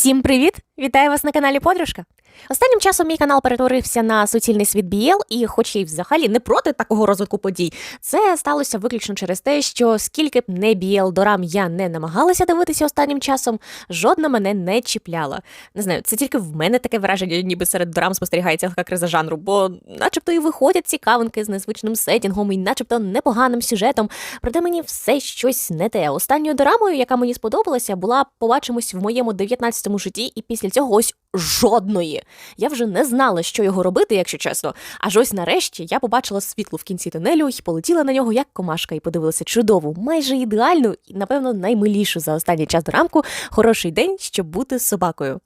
Всім привіт! Вітаю вас на каналі Подружка. Останнім часом мій канал перетворився на суцільний світ BL, і, хоч й взагалі не проти такого розвитку подій, це сталося виключно через те, що скільки б не BL дорам я не намагалася дивитися останнім часом, жодна мене не чіпляла. Не знаю, це тільки в мене таке враження, ніби серед дорам спостерігається така криза жанру, бо, начебто, і виходять цікавинки з незвичним сетінгом, і начебто непоганим сюжетом. Проте мені все щось не те. Останньою дорамою, яка мені сподобалася, була побачимось в моєму 19-му житті, і після цього ось жодної. Я вже не знала, що його робити, якщо чесно. Аж ось нарешті я побачила світло в кінці тунелю і полетіла на нього як комашка, і подивилася чудову, майже ідеальну і, напевно, наймилішу за останній час до рамку хороший день, щоб бути собакою.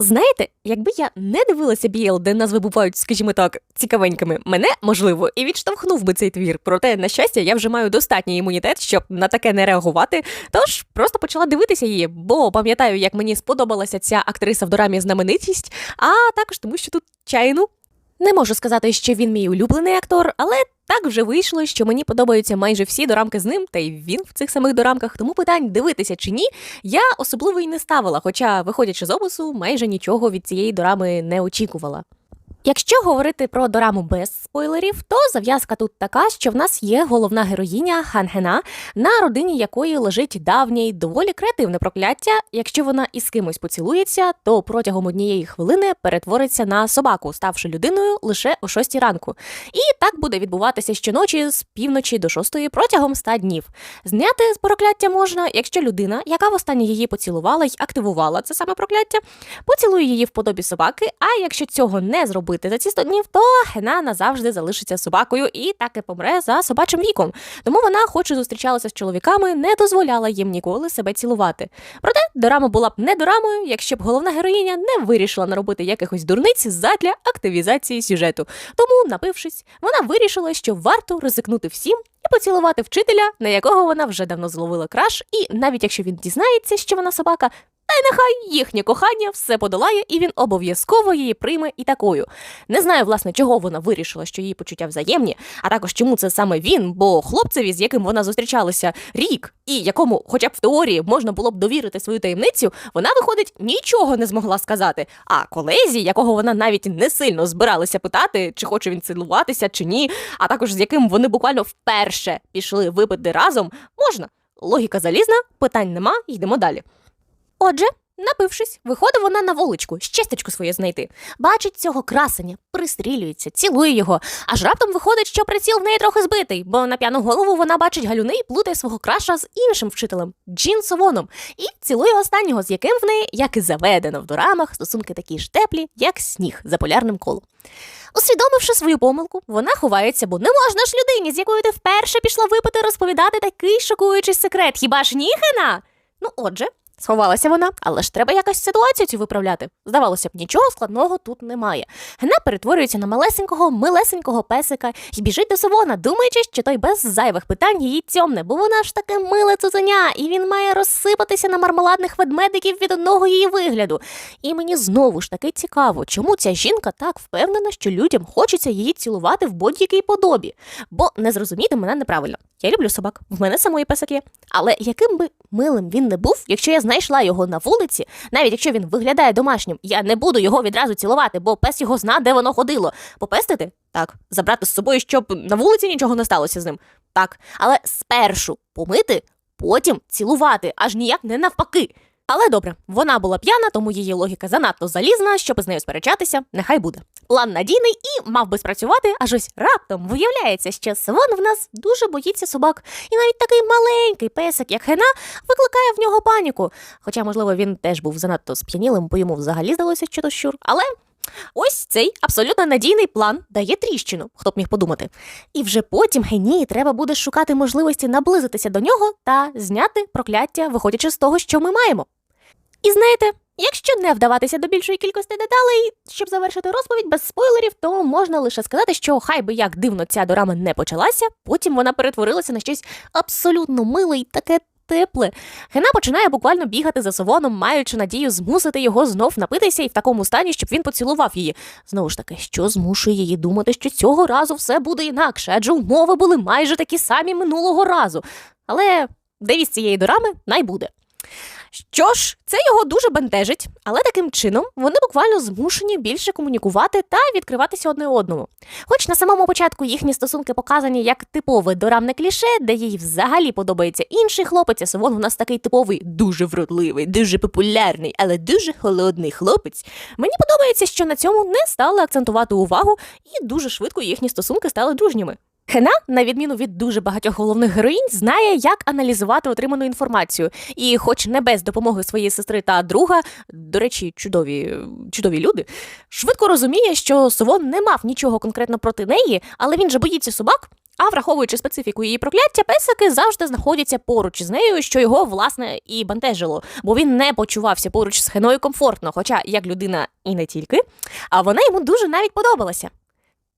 Знаєте, якби я не дивилася BL, де назви бувають, скажімо так, цікавенькими, мене можливо і відштовхнув би цей твір. Проте, на щастя, я вже маю достатній імунітет, щоб на таке не реагувати. Тож просто почала дивитися її, бо пам'ятаю, як мені сподобалася ця актриса в дорамі знаменитість, а також тому, що тут чайну. Не можу сказати, що він мій улюблений актор, але так вже вийшло, що мені подобаються майже всі дорамки з ним, та й він в цих самих дорамках. Тому питань дивитися чи ні, я особливо й не ставила. Хоча, виходячи з опису, майже нічого від цієї дорами не очікувала. Якщо говорити про дораму без спойлерів, то зав'язка тут така, що в нас є головна героїня Хангена, на родині якої лежить давнє й доволі креативне прокляття. Якщо вона із кимось поцілується, то протягом однієї хвилини перетвориться на собаку, ставши людиною лише о 6 ранку. І так буде відбуватися щоночі з півночі до 6 протягом 100 днів. Зняти з прокляття можна, якщо людина, яка востаннє її поцілувала й активувала це саме прокляття, поцілує її в подобі собаки. А якщо цього не зробити за ці 100 днів, то Хена назавжди залишиться собакою і так і помре за собачим віком. Тому вона, хоч і зустрічалася з чоловіками, не дозволяла їм ніколи себе цілувати. Проте дорама була б не дорамою, якщо б головна героїня не вирішила наробити якихось дурниць задля активізації сюжету. Тому, напившись, вона вирішила, що варто ризикнути всім. І поцілувати вчителя, на якого вона вже давно зловила краш, і навіть якщо він дізнається, що вона собака, та й нехай їхнє кохання все подолає, і він обов'язково її прийме і такою. Не знаю, власне, чого вона вирішила, що її почуття взаємні, а також чому це саме він, бо хлопцеві, з яким вона зустрічалася рік, і якому, хоча б в теорії, можна було б довірити свою таємницю, вона, виходить, нічого не змогла сказати. А колезі, якого вона навіть не сильно збиралася питати, чи хоче він цілуватися, чи ні, а також з яким вони буквально вперше пішли випити разом, можна. Логіка залізна, питань нема, йдемо далі. Отже, напившись, виходить вона на вуличку, щестечко своє знайти. Бачить цього красення, пристрілюється, цілує його, аж раптом виходить, що приціл в неї трохи збитий, бо на п'яну голову вона бачить галюни і плутає свого краша з іншим вчителем Джін Совоном, і цілує останнього, з яким в неї, як і заведено в дорамах, стосунки такі ж теплі, як сніг за полярним колом. Усвідомивши свою помилку, вона ховається, бо не можна ж людині, з якою ти вперше пішла випити, розповідати такий шокуючий секрет. Хіба ж ні, Хена? Ну, отже, Сховалася вона, але ж треба якось ситуацію цю виправляти. Здавалося б, нічого складного тут немає. Гена перетворюється на малесенького, милесенького песика і біжить до Савона, думаючи, що той без зайвих питань її цьомне, бо вона ж таке миле цуценя, і він має розсипатися на мармеладних ведмедиків від одного її вигляду. І мені знову ж таки цікаво, чому ця жінка так впевнена, що людям хочеться її цілувати в будь-якій подобі. Бо не зрозуміти мене неправильно. Я люблю собак, в мене самої песик. Але яким би милим він не був, якщо я знайшла його на вулиці, навіть якщо він виглядає домашнім, я не буду його відразу цілувати, бо пес його зна, де воно ходило. Попестити? Так. Забрати з собою, щоб на вулиці нічого не сталося з ним. Так. Але спершу помити, потім цілувати, аж ніяк не навпаки. Але добре, вона була п'яна, тому її логіка занадто залізна, щоб з нею сперечатися, нехай буде. План надійний і мав би спрацювати, аж ось раптом виявляється, що Свон в нас дуже боїться собак, і навіть такий маленький песик, як Гена, викликає в нього паніку. Хоча, можливо, він теж був занадто сп'янілим, бо йому взагалі здалося, що то щур. Але ось цей абсолютно надійний план дає тріщину, хто б міг подумати. І вже потім Генії треба буде шукати можливості наблизитися до нього та зняти прокляття, виходячи з того, що ми маємо. І знаєте, якщо не вдаватися до більшої кількості деталей, щоб завершити розповідь без спойлерів, то можна лише сказати, що хай би як дивно ця дорама не почалася, потім вона перетворилася на щось абсолютно миле і таке тепле. Гена починає буквально бігати за совоном, маючи надію змусити його знов напитися і в такому стані, щоб він поцілував її. Знову ж таки, що змушує її думати, що цього разу все буде інакше, адже умови були майже такі самі минулого разу. Але девіз цієї дорами найбуде. Що ж, це його дуже бентежить, але таким чином вони буквально змушені більше комунікувати та відкриватися одне одному. Хоч на самому початку їхні стосунки показані як типове дорамне кліше, де їй взагалі подобається інший хлопець, а Савон у нас такий типовий, дуже вродливий, дуже популярний, але дуже холодний хлопець. Мені подобається, що на цьому не стали акцентувати увагу, і дуже швидко їхні стосунки стали дружніми. Хена, на відміну від дуже багатьох головних героїнь, знає, як аналізувати отриману інформацію. І, хоч не без допомоги своєї сестри та друга, до речі, чудові, чудові люди, швидко розуміє, що Совон не мав нічого конкретно проти неї, але він же боїться собак. А враховуючи специфіку її прокляття, песики завжди знаходяться поруч з нею, що його власне і бентежило, бо він не почувався поруч з хеною комфортно, хоча як людина і не тільки, а вона йому дуже навіть подобалася.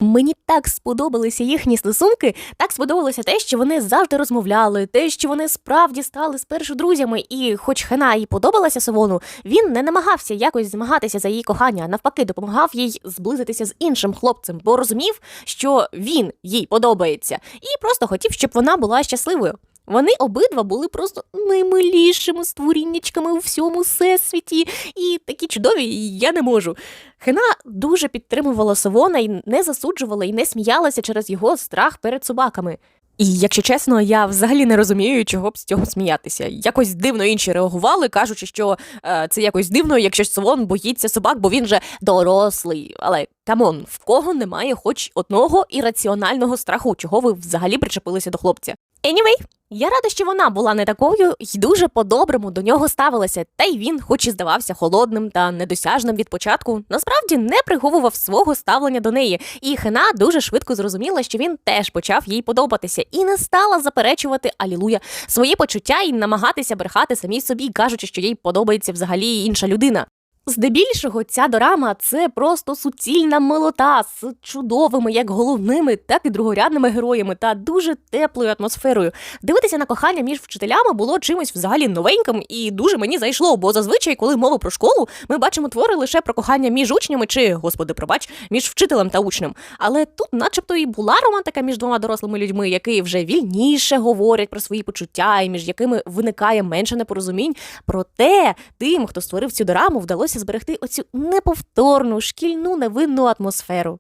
Мені так сподобалися їхні стосунки, так сподобалося те, що вони завжди розмовляли, те, що вони справді стали спершу друзями, і, хоч Хена їй подобалася Савону, він не намагався якось змагатися за її кохання, а навпаки, допомагав їй зблизитися з іншим хлопцем, бо розумів, що він їй подобається, і просто хотів, щоб вона була щасливою. Вони обидва були просто наймилішими створіннячками у всьому всесвіті, і такі чудові, я не можу. Хена дуже підтримувала Савона і не засуджувала і не сміялася через його страх перед собаками. І якщо чесно, я взагалі не розумію, чого б з цього сміятися. Якось дивно інші реагували, кажучи, що е, це якось дивно, якщо Савон боїться собак, бо він же дорослий. Але камон, в кого немає хоч одного ірраціонального страху, чого ви взагалі причепилися до хлопця? Anyway, я рада, що вона була не такою і дуже по-доброму до нього ставилася, та й він, хоч і здавався холодним та недосяжним від початку, насправді не приховував свого ставлення до неї. І Хена дуже швидко зрозуміла, що він теж почав їй подобатися, і не стала заперечувати алілуя свої почуття і намагатися брехати самій собі, кажучи, що їй подобається взагалі інша людина. Здебільшого, ця дорама це просто суцільна милота з чудовими як головними, так і другорядними героями та дуже теплою атмосферою. Дивитися на кохання між вчителями було чимось взагалі новеньким і дуже мені зайшло, бо зазвичай, коли мова про школу, ми бачимо твори лише про кохання між учнями чи, господи, пробач, між вчителем та учнем. Але тут, начебто, і була романтика між двома дорослими людьми, які вже вільніше говорять про свої почуття, і між якими виникає менше непорозумінь. Проте тим, хто створив цю дораму, вдалося зберегти оцю неповторну шкільну невинну атмосферу.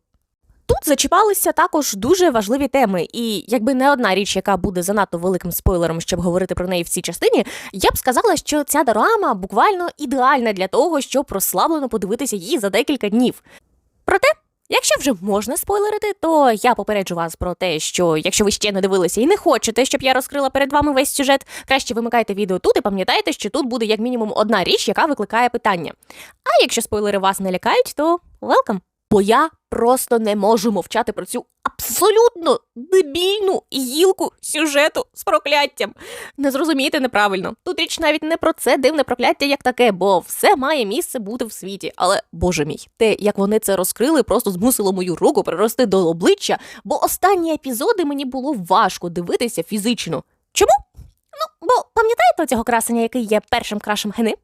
Тут зачіпалися також дуже важливі теми, і якби не одна річ, яка буде занадто великим спойлером, щоб говорити про неї в цій частині, я б сказала, що ця дорама буквально ідеальна для того, щоб розслаблено подивитися її за декілька днів. Проте, якщо вже можна спойлерити, то я попереджу вас про те, що якщо ви ще не дивилися і не хочете, щоб я розкрила перед вами весь сюжет, краще вимикайте відео тут і пам'ятайте, що тут буде як мінімум одна річ, яка викликає питання. А якщо спойлери вас не лякають, то welcome. Бо я просто не можу мовчати про цю абсолютно дебільну гілку сюжету з прокляттям. Не зрозумійте неправильно. Тут річ навіть не про це дивне прокляття як таке, бо все має місце бути в світі. Але боже мій, те, як вони це розкрили, просто змусило мою руку прирости до обличчя, бо останні епізоди мені було важко дивитися фізично. Ну, бо пам'ятаєте цього красення, який є першим крашем гени?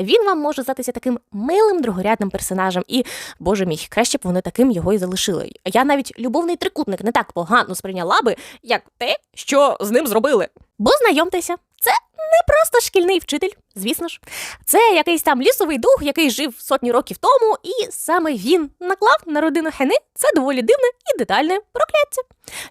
Він вам може здатися таким милим другорядним персонажем, і, боже мій, краще б вони таким його і залишили. Я навіть любовний трикутник не так погано сприйняла би, як те, що з ним зробили. Бо знайомтеся, це не просто шкільний вчитель, звісно ж. Це якийсь там лісовий дух, який жив сотні років тому, і саме він наклав на родину Хени це доволі дивне і детальне прокляття.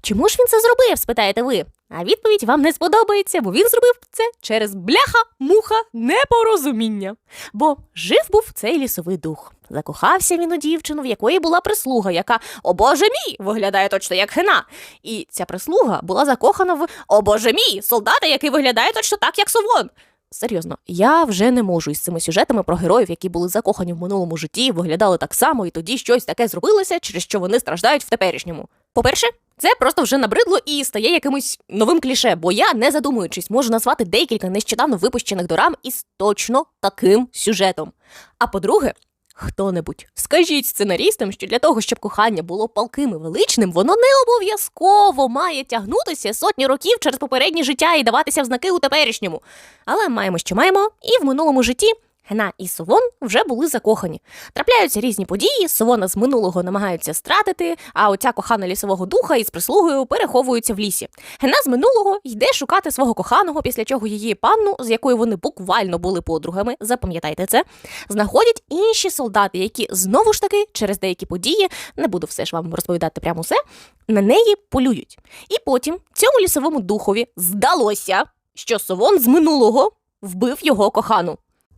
Чому ж він це зробив, спитаєте ви? А відповідь вам не сподобається, бо він зробив це через бляха, муха, непорозуміння. Бо жив був цей лісовий дух. Закохався він у дівчину, в якої була прислуга, яка, о боже мій, виглядає точно як хена. І ця прислуга була закохана в о боже мій, солдата, який виглядає точно так, як совон. Серйозно, я вже не можу із цими сюжетами про героїв, які були закохані в минулому житті, виглядали так само, і тоді щось таке зробилося, через що вони страждають в теперішньому. По-перше, це просто вже набридло і стає якимось новим кліше, бо я, не задумуючись, можу назвати декілька нещодавно випущених дорам із точно таким сюжетом. А по-друге, хто-небудь скажіть сценарістам, що для того, щоб кохання було палким і величним, воно не обов'язково має тягнутися сотні років через попереднє життя і даватися в знаки у теперішньому. Але маємо, що маємо, і в минулому житті Гена і Совон вже були закохані. Трапляються різні події, Совона з минулого намагаються стратити, а оця кохана лісового духа із прислугою переховуються в лісі. Гена з минулого йде шукати свого коханого, після чого її панну, з якою вони буквально були подругами, запам'ятайте це, знаходять інші солдати, які знову ж таки через деякі події, не буду все ж вам розповідати прямо все, на неї полюють. І потім цьому лісовому духові здалося, що Совон з минулого вбив його кохану.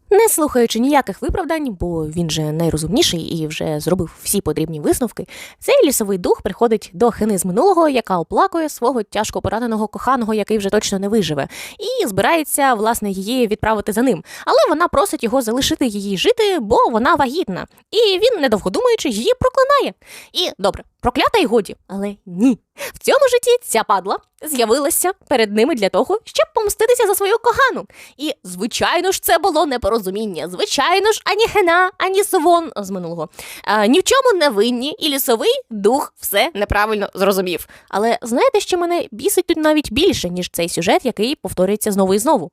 Не слухаючи ніяких виправдань, бо він же найрозумніший і вже зробив всі потрібні висновки, цей лісовий дух приходить до хини з минулого, яка оплакує свого тяжко пораненого коханого, який вже точно не виживе, і збирається власне її відправити за ним. Але вона просить його залишити її жити, бо вона вагітна. І він, недовго думаючи, її проклинає. І добре, проклята й годі, але ні. В цьому житті ця падла з'явилася перед ними для того, щоб помститися за свою кохану. І, звичайно ж, це було непорозуміння. Звичайно ж, ані Хена, ані Совон з минулого. А, ні в чому не винні, і лісовий дух все неправильно зрозумів. Але знаєте, що мене бісить тут навіть більше, ніж цей сюжет, який повторюється знову і знову.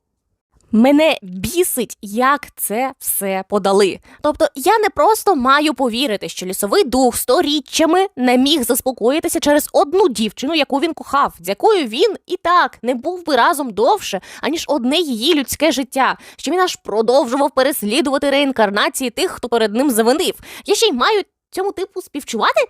Мене бісить, як це все подали. Тобто я не просто маю повірити, що лісовий дух сторіччями не міг заспокоїтися через одну дівчину, яку він кохав, з якою він і так не був би разом довше, аніж одне її людське життя, що він аж продовжував переслідувати реінкарнації тих, хто перед ним завинив. Я ще й маю цьому типу співчувати.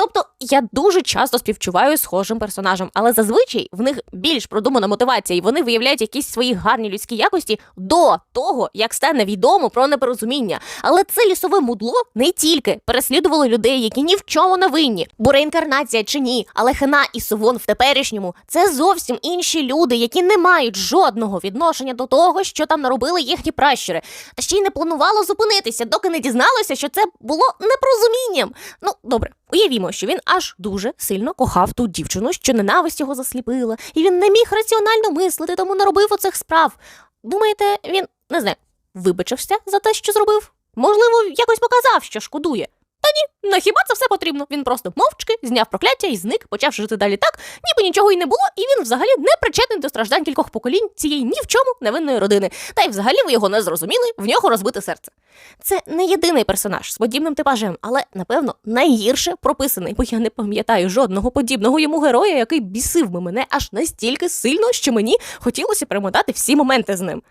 Тобто я дуже часто співчуваю схожим персонажам, але зазвичай в них більш продумана мотивація, і вони виявляють якісь свої гарні людські якості до того, як стане відомо про непорозуміння. Але це лісове мудло не тільки переслідувало людей, які ні в чому не винні, бо реінкарнація чи ні, але Хена і Совон в теперішньому це зовсім інші люди, які не мають жодного відношення до того, що там наробили їхні пращури. Та ще й не планувало зупинитися, доки не дізналося, що це було непорозумінням. Ну добре. Уявімо, що він аж дуже сильно кохав ту дівчину, що ненависть його засліпила, і він не міг раціонально мислити, тому наробив оцих справ. Думаєте, він не знаю, вибачився за те, що зробив? Можливо, якось показав, що шкодує. Ні, на хіба це все потрібно? Він просто мовчки зняв прокляття і зник, почавши жити далі так, ніби нічого й не було, і він взагалі не причетний до страждань кількох поколінь цієї ні в чому невинної родини. Та й взагалі ви його не зрозуміли, в нього розбите серце. Це не єдиний персонаж з подібним типажем, але напевно найгірше прописаний, бо я не пам'ятаю жодного подібного йому героя, який бісив би мене аж настільки сильно, що мені хотілося перемотати всі моменти з ним.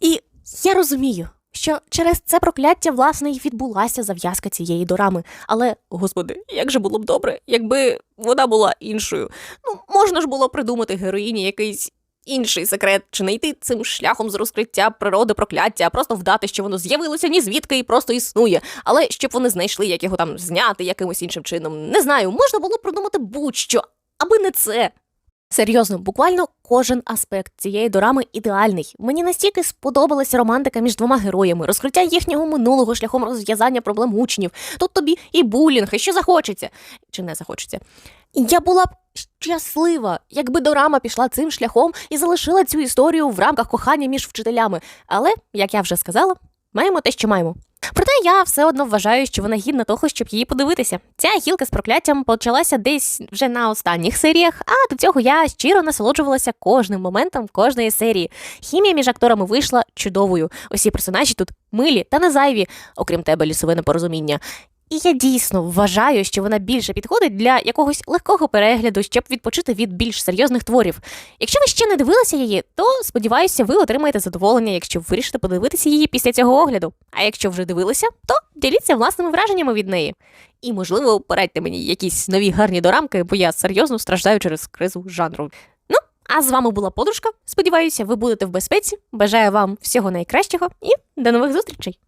І я розумію. Що через це прокляття, власне, і відбулася зав'язка цієї дорами. Але, господи, як же було б добре, якби вона була іншою. Ну, можна ж було придумати героїні якийсь інший секрет, чи не йти цим шляхом з розкриття природи прокляття, а просто вдати, що воно з'явилося ні звідки і просто існує. Але щоб вони знайшли, як його там зняти якимось іншим чином. Не знаю, можна було придумати будь-що, аби не це. Серйозно, буквально кожен аспект цієї дорами ідеальний. Мені настільки сподобалася романтика між двома героями, розкриття їхнього минулого шляхом розв'язання проблем учнів. Тут тобі і булінг, і що захочеться, чи не захочеться. Я була б щаслива, якби дорама пішла цим шляхом і залишила цю історію в рамках кохання між вчителями. Але, як я вже сказала, маємо те, що маємо. Проте я все одно вважаю, що вона гідна того, щоб її подивитися. Ця гілка з прокляттям почалася десь вже на останніх серіях, а до цього я щиро насолоджувалася кожним моментом кожної серії. Хімія між акторами вийшла чудовою. Усі персонажі тут милі та не зайві, окрім тебе, лісове непорозуміння. І я дійсно вважаю, що вона більше підходить для якогось легкого перегляду, щоб відпочити від більш серйозних творів. Якщо ви ще не дивилися її, то сподіваюся, ви отримаєте задоволення, якщо вирішите подивитися її після цього огляду. А якщо вже дивилися, то діліться власними враженнями від неї. І, можливо, порадьте мені якісь нові гарні дорамки, бо я серйозно страждаю через кризу жанру. Ну, а з вами була подружка. Сподіваюся, ви будете в безпеці. Бажаю вам всього найкращого і до нових зустрічей!